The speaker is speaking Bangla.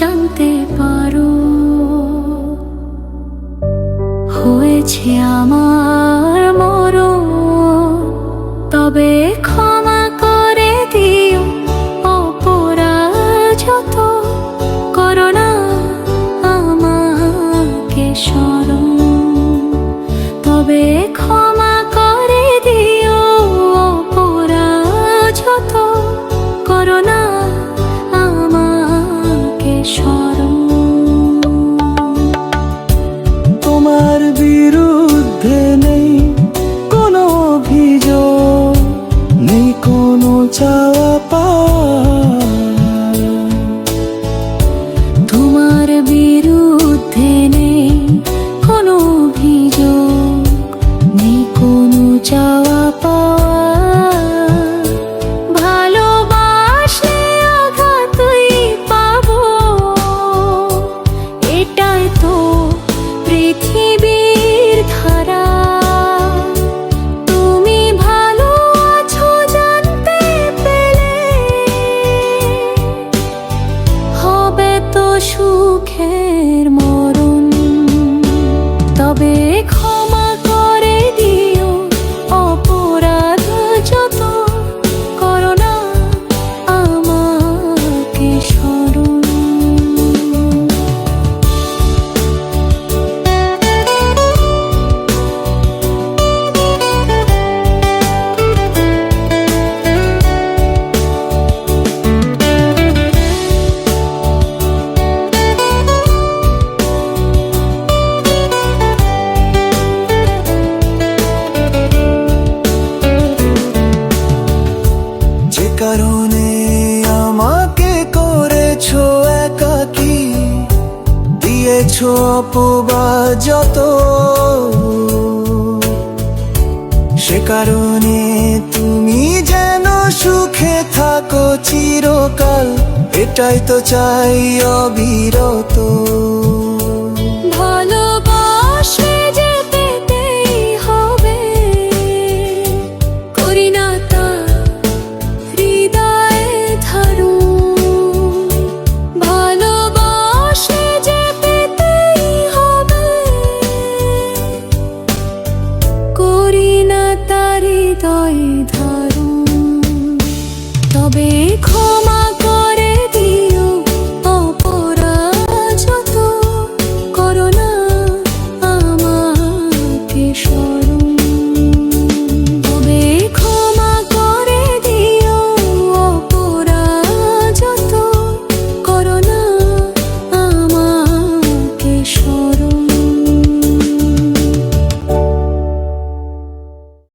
জানতে পারো। হয়েছে আমার মরণ, তবে ক্ষমা করে দিও, অপরাধ যত করোনা আমাকে স্মরণ, তবে ক্ষমা 了吧。হবে কারণে আমাকে করেছ একাকি, দিয়েছ অপবাদ যত। সে কারণে তুমি যেন সুখে থাকো চিরকাল, এটাই তো চাই অবিরত। ভালোবাসলে তবে ক্ষমা